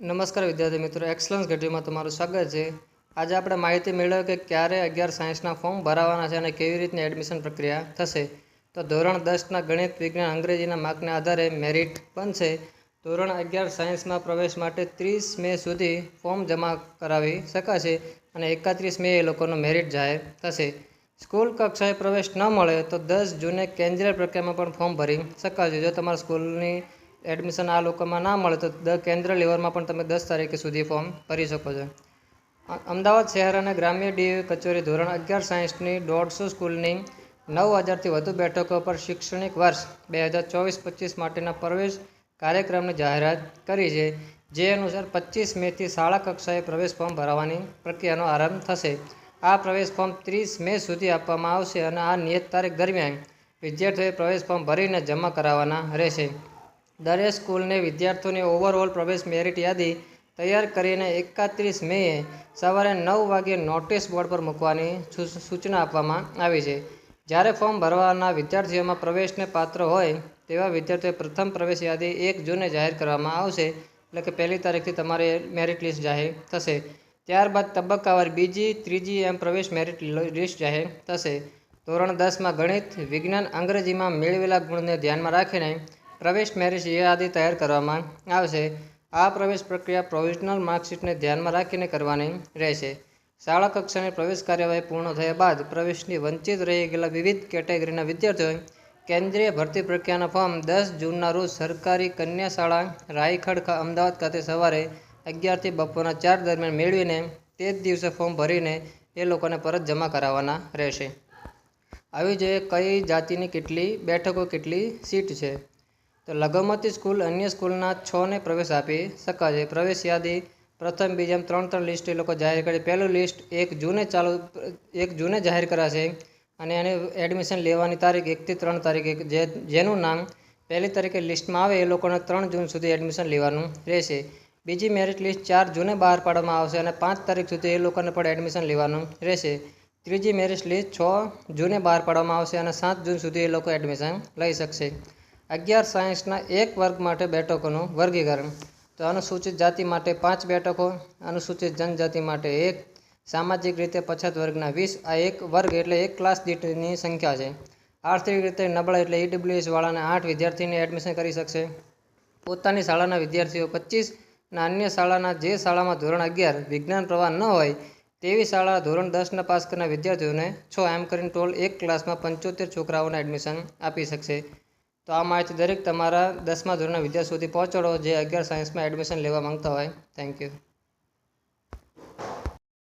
નમસ્કાર વિદ્યાર્થી મિત્રો એક્સલન્સ ગઢવીમાં તમારું સ્વાગત છે. આજે આપણે માહિતી મેળવી કે ક્યારે અગિયાર સાયન્સના ફોર્મ ભરાવાના છે અને કેવી રીતની એડમિશન પ્રક્રિયા થશે. તો ધોરણ દસના ગણિત, વિજ્ઞાન, અંગ્રેજીના માર્કને આધારે મેરિટ બનશે. ધોરણ અગિયાર સાયન્સમાં પ્રવેશ માટે ત્રીસ મે સુધી ફોર્મ જમા કરાવી શકાશે અને એકત્રીસ મે એ લોકોનું મેરિટ જાહેર થશે. સ્કૂલ કક્ષાએ પ્રવેશ ન મળે તો દસ જૂને કેન્દ્રીય પ્રક્રિયામાં પણ ફોર્મ ભરી શકાશે. જો તમારા સ્કૂલની એડમિશન આ લોકોમાં ના મળે તો દ કેન્દ્ર લેવલમાં પણ તમે દસ તારીખે સુધી ફોર્મ ભરી શકો છો. અમદાવાદ શહેર અને ગ્રામ્ય ડીએ કચેરી ધોરણ અગિયાર સાયન્સની દોઢસો સ્કૂલની નવ હજારથી વધુ બેઠકો પર શૈક્ષણિક વર્ષ બે હજાર ચોવીસ પચીસ માટેના પ્રવેશ કાર્યક્રમની જાહેરાત કરી છે. જે અનુસાર પચીસ મેથી શાળા કક્ષાએ પ્રવેશ ફોર્મ ભરવાની પ્રક્રિયાનો આરંભ થશે. આ પ્રવેશ ફોર્મ ત્રીસ મે સુધી આપવામાં આવશે અને આ નિયત તારીખ દરમિયાન વિદ્યાર્થીઓએ પ્રવેશ ફોર્મ ભરીને જમા કરાવવાના રહેશે. દરેક સ્કૂલને વિદ્યાર્થીઓની ઓવરઓલ પ્રવેશ મેરિટ યાદી તૈયાર કરીને એકત્રીસ મેએ સવારે નવ વાગ્યે નોટિસ બોર્ડ પર મૂકવાની સૂચના આપવામાં આવી છે. જ્યારે ફોર્મ ભરવાના વિદ્યાર્થીઓમાં પ્રવેશને પાત્ર હોય તેવા વિદ્યાર્થીઓ પ્રથમ પ્રવેશ યાદી એક જૂને જાહેર કરવામાં આવશે. એટલે કે પહેલી તારીખથી તમારે મેરિટ લિસ્ટ જાહેર થશે. ત્યારબાદ તબક્કાવાર બીજી, ત્રીજી એમ પ્રવેશ મેરિટ લિસ્ટ જાહેર થશે. ધોરણ દસમાં ગણિત, વિજ્ઞાન, અંગ્રેજીમાં મેળવેલા ગુણને ધ્યાનમાં રાખીને પ્રવેશ મેરિટ યાદી તૈયાર કરવામાં આવશે. આ પ્રવેશ પ્રક્રિયા પ્રોવિઝનલ માર્કશીટને ધ્યાનમાં રાખીને કરવાની રહેશે. શાળા કક્ષાની પ્રવેશ કાર્યવાહી પૂર્ણ થયા બાદ પ્રવેશની વંચિત રહી ગયેલા વિવિધ કેટેગરીના વિદ્યાર્થીઓએ કેન્દ્રીય ભરતી પ્રક્રિયાના ફોર્મ દસ જૂનના રોજ સરકારી કન્યા શાળા રાયખડ અમદાવાદ ખાતે સવારે અગિયારથી બપોરના ચાર દરમિયાન મેળવીને તે જ દિવસે ફોર્મ ભરીને એ લોકોને પરત જમા કરાવવાના રહેશે. આવી જોઈએ કઈ જાતિની કેટલી બેઠકો કેટલી સીટ છે? તો લઘુમતી સ્કૂલ અન્ય સ્કૂલના છને પ્રવેશ આપી શકાશે. પ્રવેશ યાદી પ્રથમ બીજા ત્રણ ત્રણ લિસ્ટ એ લોકો જાહેર કરી. પહેલું લિસ્ટ એક જૂને ચાલુ, એક જૂને જાહેર કરાશે અને એને એડમિશન લેવાની તારીખ એકથી ત્રણ તારીખે, જે, જેનું નામ પહેલી તારીખે લિસ્ટમાં આવે એ લોકોને ત્રણ જૂન સુધી એડમિશન લેવાનું રહેશે. બીજી મેરિટ લિસ્ટ ચાર જૂને બહાર પાડવામાં આવશે અને પાંચ તારીખ સુધી એ લોકોને પણ એડમિશન લેવાનું રહેશે. ત્રીજી મેરિટ લિસ્ટ છ જૂને બહાર પાડવામાં આવશે અને સાત જૂન સુધી એ લોકો એડમિશન લઈ શકશે. અગિયાર સાયન્સના એક વર્ગ માટે બેઠકોનું વર્ગીકરણ. તો અનુસૂચિત જાતિ માટે પાંચ બેઠકો, અનુસૂચિત જનજાતિ માટે એક, સામાજિક રીતે પછાત વર્ગના વીસ, આ એક વર્ગ એટલે એક ક્લાસ દીઠની સંખ્યા છે. આર્થિક રીતે નબળા એટલે ઈડબ્લ્યુએસ વાળાને આઠ વિદ્યાર્થીને એડમિશન કરી શકશે. પોતાની શાળાના વિદ્યાર્થીઓ પચીસ અને અન્ય શાળાના જે શાળામાં ધોરણ અગિયાર વિજ્ઞાન પ્રવાહ ન હોય, તેવી શાળા ધોરણ દસના પાસ કરનાર વિદ્યાર્થીઓને છ એમ કરીને ટોલ એક ક્લાસમાં પંચોતેર છોકરાઓને એડમિશન આપી શકશે. તો આ માહિતી દરેક તમારા દસમા ધોરણના વિદ્યાર્થી પહોંચાડો જે અગિયાર સાયન્સમાં એડમિશન લેવા માંગતા હોય. Thank you